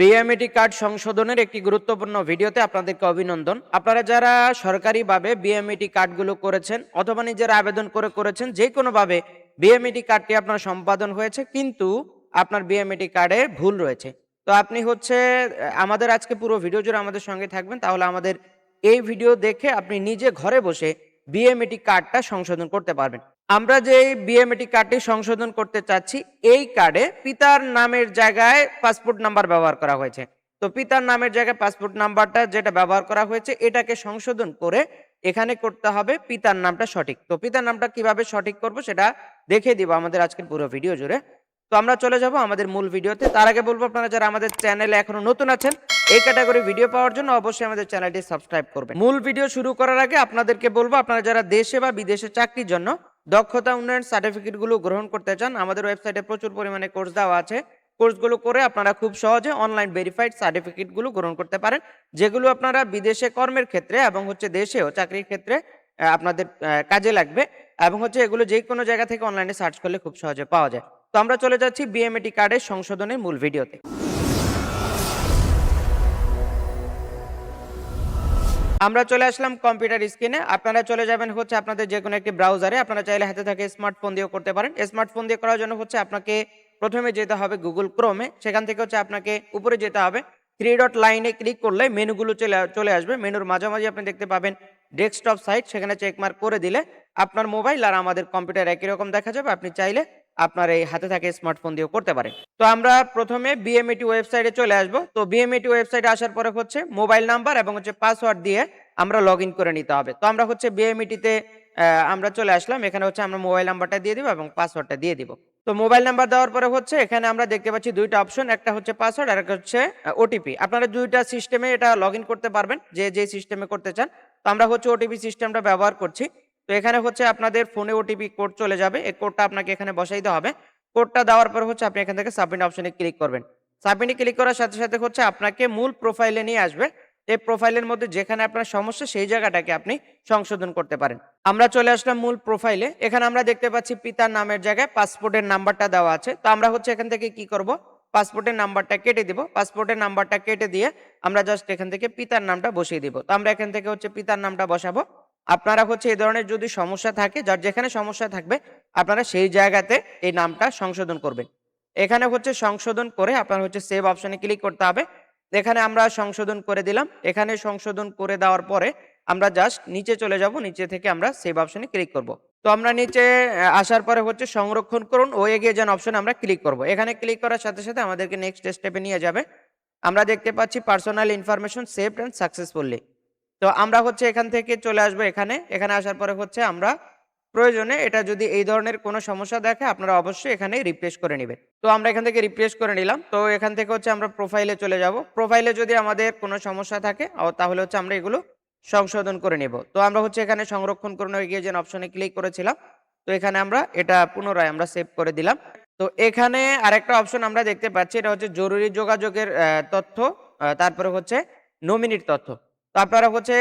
BMET card সংশোধনের একটি গুরুত্বপূর্ণ ভিডিওতে আপনাদেরকে অভিনন্দন। আপনারা যারা সরকারিভাবে বিএমইটি কার্ডগুলো করেছেন অথবা নিজেরা আবেদন করে করেছেন, যে কোনোভাবে বিএমইটি কার্ডটি আপনার সম্পাদন হয়েছে, কিন্তু আপনার বিএমইটি কার্ডে ভুল রয়েছে। তো আপনি হচ্ছে, আমাদের আজকে পুরো ভিডিও জুড়ে আমাদের সঙ্গে থাকবেন, তাহলে আমাদের এই ভিডিও দেখে আপনি নিজে ঘরে বসে বিএমইটি কার্ডটা সংশোধন করতে পারবেন। আমরা যে বিএমইটি কার্ডটি সংশোধন করতে চাচ্ছি, এই কার্ডে পিতার নামের জায়গায় পাসপোর্ট নাম্বার ব্যবহার করা হয়েছে। তো পিতার নামের জায়গায় পাসপোর্ট নাম্বারটা যেটা ব্যবহার করা হয়েছে, এটাকে সংশোধন করে এখানে করতে হবে পিতার নামটা সঠিক। তো পিতার নামটা কীভাবে সঠিক করব সেটা দেখে দিব আমাদের আজকের পুরো ভিডিও জুড়ে। তো আমরা চলে যাব আমাদের মূল ভিডিওতে। তার আগে বলব আপনারা যারা আমাদের চ্যানেলে এখনও নতুন আছেন, এই ক্যাটাগরি ভিডিও পাওয়ার জন্য অবশ্যই আমাদের চ্যানেলটি সাবস্ক্রাইব করবেন। মূল ভিডিও শুরু করার আগে আপনাদেরকে বলব, আপনারা যারা দেশে বা বিদেশে চাকরির জন্য দক্ষতা উন্নয়ন সার্টিফিকেটগুলো গ্রহণ করতে চান, আমাদের ওয়েবসাইটে প্রচুর পরিমাণে কোর্স দেওয়া আছে। কোর্সগুলো করে আপনারা খুব সহজে অনলাইন ভেরিফাইড সার্টিফিকেটগুলো গ্রহণ করতে পারেন, যেগুলো আপনারা বিদেশে কর্মের ক্ষেত্রে এবং হচ্ছে দেশেও চাকরির ক্ষেত্রে আপনাদের কাজে লাগবে এবং হচ্ছে এগুলো যে কোনো জায়গা থেকে অনলাইনে সার্চ করলে খুব সহজে পাওয়া যায়। তো আমরা চলে যাচ্ছি বিএমএটি কার্ডের সংশোধনের মূল ভিডিওতে আমরা চলে আসলাম কম্পিউটার স্ক্রিনে। আপনারা চলে যাবেন হচ্ছে আপনাদের যে কোনো একটি ব্রাউজারে। আপনারা চাইলে হাতে থাকে স্মার্টফোন দিয়েও করতে পারেন। স্মার্টফোন দিয়ে করার জন্য হচ্ছে আপনাকে প্রথমে যেতে হবে গুগল ক্রোমে। সেখান থেকে হচ্ছে আপনাকে উপরে যেতে হবে। থ্রি ডট লাইনে ক্লিক করলে মেনুগুলো চলে চলে আসবে। মেনুর মাঝামাঝি আপনি দেখতে পাবেন ডেস্কটপ সাইট। সেখানে চেকমার্ক করে দিলে আপনার মোবাইল আর আমাদের কম্পিউটার একই রকম দেখা যাবে। আপনি চাইলে আপনার এই হাতে থাকে স্মার্টফোন দিয়েও করতে পারেন। তো আমরা প্রথমে বিএমএটি ওয়েবসাইটে চলে আসব। তো বিএমএটি ওয়েবসাইটে আসার পরে হচ্ছে মোবাইল নাম্বার এবং হচ্ছে পাসওয়ার্ড দিয়ে আমরা লগ করে নিতে হবে। তো আমরা হচ্ছে বিএমইটিতে আমরা চলে আসলাম। এখানে হচ্ছে আমরা মোবাইল নাম্বারটা দিয়ে দিব এবং পাসওয়ার্ডটা দিয়ে দিব। তো মোবাইল নাম্বার দেওয়ার পরে হচ্ছে এখানে আমরা দেখতে পাচ্ছি দুইটা অপশন একটা হচ্ছে পাসওয়ার্ড আর একটা হচ্ছে ওটিপি আপনারা দুইটা সিস্টেমে এটা লগ করতে পারবেন, যে যে সিস্টেমে করতে চান। তো আমরা হচ্ছে ওটিপি সিস্টেমটা ব্যবহার করছি। তো এখানে হচ্ছে আপনাদের ফোনে ওটিপি কোড চলে যাবে। এই কোডটা আপনাকে এখানে বসাইতে হবে। কোডটা দেওয়ার পর হচ্ছে আপনি এখান থেকে সাবমিট অপশনে ক্লিক করবেন। সাবমিটে ক্লিক করার সাথে সাথে হচ্ছে আপনাকে মূল প্রোফাইলে নিয়ে আসবে। এই প্রোফাইলের মধ্যে যেখানে আপনার সমস্যা, সেই জায়গাটাকে আপনি সংশোধন করতে পারেন। আমরা চলে আসলাম মূল প্রোফাইলে। এখানে আমরা দেখতে পাচ্ছি পিতার নামের জায়গায় পাসপোর্টের নাম্বারটা দেওয়া আছে। তো আমরা হচ্ছে এখান থেকে কি করব? পাসপোর্টের নাম্বারটা কেটে দিব। পাসপোর্টের নাম্বারটা কেটে দিয়ে আমরা জাস্ট এখান থেকে পিতার নামটা বসিয়ে দিব। তো আমরা এখান থেকে হচ্ছে পিতার নামটা বসাবো। আপনারা হচ্ছে এই ধরনের যদি সমস্যা থাকে, যার যেখানে সমস্যা থাকবে, আপনারা সেই জায়গাতে এই নামটা সংশোধন করবেন। এখানে হচ্ছে সংশোধন করে আপনার হচ্ছে সেভ অপশনে ক্লিক করতে হবে। এখানে আমরা সংশোধন করে দিলাম। এখানে সংশোধন করে দেওয়ার পরে আমরা জাস্ট নিচে চলে যাব। নিচে থেকে আমরা সেভ অপশনে ক্লিক করব। তো আমরা নিচে আসার পরে হচ্ছে সংরক্ষণ করুন। ও এগিয়ে যান অপশনে আমরা ক্লিক করব। এখানে ক্লিক করার সাথে সাথে আমাদেরকে নেক্সট স্টেপে নিয়ে যাবে। আমরা দেখতে পাচ্ছি personal information saved and successfully তো আমরা হচ্ছে এখান থেকে চলে আসব এখানে। এখানে আসার পরে হচ্ছে আমরা প্রয়োজনে এটা যদি এই ধরনের কোনো সমস্যা দেখে, আপনারা অবশ্যই এখানে রিপ্লেস করে নেবেন। তো আমরা এখান থেকে রিপ্লেস করে নিলাম। তো এখান থেকে হচ্ছে আমরা প্রোফাইলে চলে যাব। প্রোফাইলে যদি আমাদের কোনো সমস্যা থাকে তাহলে হচ্ছে আমরা এগুলো সংশোধন করে নেব। তো আমরা হচ্ছে এখানে সংরক্ষণ করুন গিয়ে যেন অপশনে ক্লিক করেছিলাম, তো এখানে আমরা এটা পুনরায় আমরা সেভ করে দিলাম। তো এখানে আরেকটা অপশন আমরা দেখতে পাচ্ছি, এটা হচ্ছে জরুরি যোগাযোগের তথ্য তারপরে হচ্ছে নমিনির তথ্য। তো আপনারা হচ্ছে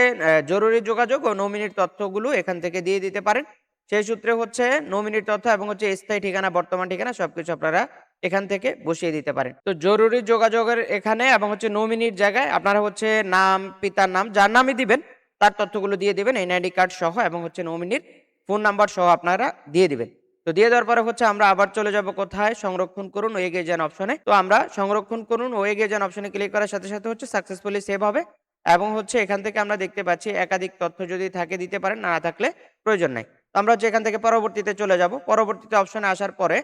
জরুরি যোগাযোগ ও নমিনির তথ্যগুলো এখান থেকে দিয়ে দিতে পারেন। সেই সূত্রে হচ্ছে নমিনির তথ্য এবং হচ্ছে স্থায়ী ঠিকানা, বর্তমান ঠিকানা সবকিছু আপনারা এখান থেকে বসিয়ে দিতে পারেন। তো জরুরি যোগাযোগের এখানে এবং হচ্ছে নমিনির জায়গায় আপনারা হচ্ছে নাম, পিতার নাম, যার নামই দিবেন, তার তথ্যগুলো দিয়ে দিবেন, এনআইডি কার্ড সহ এবং হচ্ছে নমিনির ফোন নাম্বার সহ আপনারা দিয়ে দিবেন। তো দিয়ে দেওয়ার পরে হচ্ছে আমরা আবার চলে যাব কোথায়? সংরক্ষণ করুন, ও এগিয়ে যান অপশনে। তো আমরা সংরক্ষণ করুন, ও এগিয়ে যান অপশনে ক্লিক করার সাথে সাথে হচ্ছে সাকসেসফুলি সেভ হবে। এবং হচ্ছে এখান থেকে আমরা দেখতে পাচ্ছি একাধিক তথ্য যদি থাকে, দিতে পারেন, না থাকলে প্রয়োজন নাই। তো আমরা হচ্ছে এখান থেকে পরবর্তীতে চলে যাব। পরবর্তীতে অপশনে আসার পরে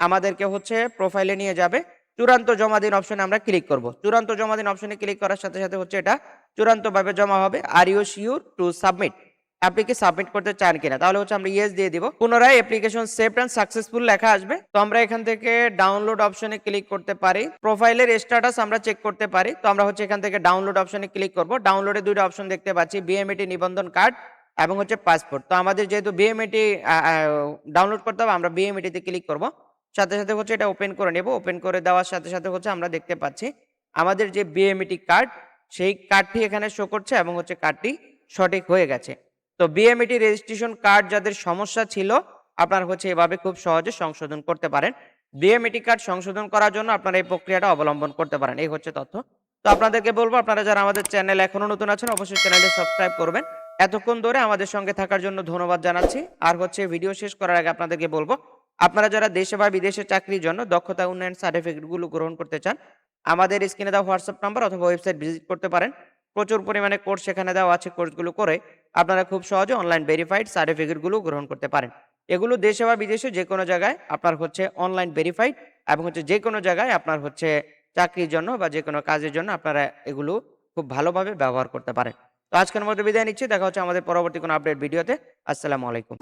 আমাদেরকে হচ্ছে প্রোফাইলে নিয়ে যাবে। চূড়ান্ত জমা দিন অপশনে আমরা ক্লিক করব। চূড়ান্ত জমা দিন অপশনে ক্লিক করার সাথে সাথে হচ্ছে এটা চূড়ান্তভাবে জমা হবে। Are you sure to submit আপনি কি সাবমিট করতে চান কিনা? তাহলে হচ্ছে আমরা ইয়েস দিয়ে দিব। পুনরায় অ্যাপ্লিকেশন সেভ অ্যান্ড সাকসেসফুল লেখা আসবে। তো আমরা এখান থেকে ডাউনলোড অপশনে ক্লিক করতে পারি। প্রোফাইলের স্ট্যাটাস আমরা চেক করতে পারি। তো আমরা হচ্ছে এখান থেকে ডাউনলোড অপশনে ক্লিক করব। ডাউনলোডে দুইটা অপশন দেখতে পাচ্ছি বিএমএটি নিবন্ধন কার্ড এবং হচ্ছে পাসপোর্ট তো আমাদের যেহেতু বিএমএটি ডাউনলোড করতে হবে, আমরা বিএমএটিতে ক্লিক করব। সাথে সাথে হচ্ছে এটা ওপেন করে নেব। ওপেন করে দেওয়ার সাথে সাথে হচ্ছে আমরা দেখতে পাচ্ছি, আমাদের যে বিএমএটি কার্ড সেই কার্ডটি এখানে শো করছে এবং হচ্ছে কার্ডটি সঠিক হয়ে গেছে। তো বিএমইটি রেজিস্ট্রেশন কার্ড যাদের সমস্যা ছিল, আপনারা হচ্ছে এভাবে খুব সহজে সংশোধন করতে পারেন। ডিএমইটি কার্ড সংশোধন করার জন্য আপনারা এই প্রক্রিয়াটা অবলম্বন করতে পারেন। এই হচ্ছে তথ্য। তো আপনাদেরকে বলব, আপনারা যারা আমাদের চ্যানেল এখনও নতুন আছেন, অবশ্যই চ্যানেলটি সাবস্ক্রাইব করবেন। এতক্ষণ ধরে আমাদের সঙ্গে থাকার জন্য ধন্যবাদ জানাচ্ছি। আর হচ্ছে ভিডিও শেষ করার আগে আপনাদেরকে বলব, আপনারা যারা দেশে বা বিদেশে চাকরির জন্য দক্ষতা উন্নয়ন সার্টিফিকেটগুলো গ্রহণ করতে চান, আমাদের স্ক্রিনে দেওয়া হোয়াটসঅ্যাপ নাম্বার অথবা ওয়েবসাইট ভিজিট করতে পারেন। প্রচুর পরিমাণে কোর্স সেখানে দেওয়া আছে কোর্সগুলো করে আপনারা খুব সহজে অনলাইন ভেরিফাইড সার্টিফিকেটগুলো গ্রহণ করতে পারেন। এগুলো দেশে বা বিদেশে যে কোনো জায়গায় আপনার হচ্ছে অনলাইন ভেরিফাইড এবং হচ্ছে যে কোনো জায়গায় আপনার হচ্ছে চাকরির জন্য বা যে কোনো কাজের জন্য আপনারা এগুলো খুব ভালোভাবে ব্যবহার করতে পারেন। তো আজকের মধ্যে বিদায় নিচ্ছি, দেখা হচ্ছে আমাদের পরবর্তী কোনো আপডেট ভিডিওতে। আসসালামু আলাইকুম।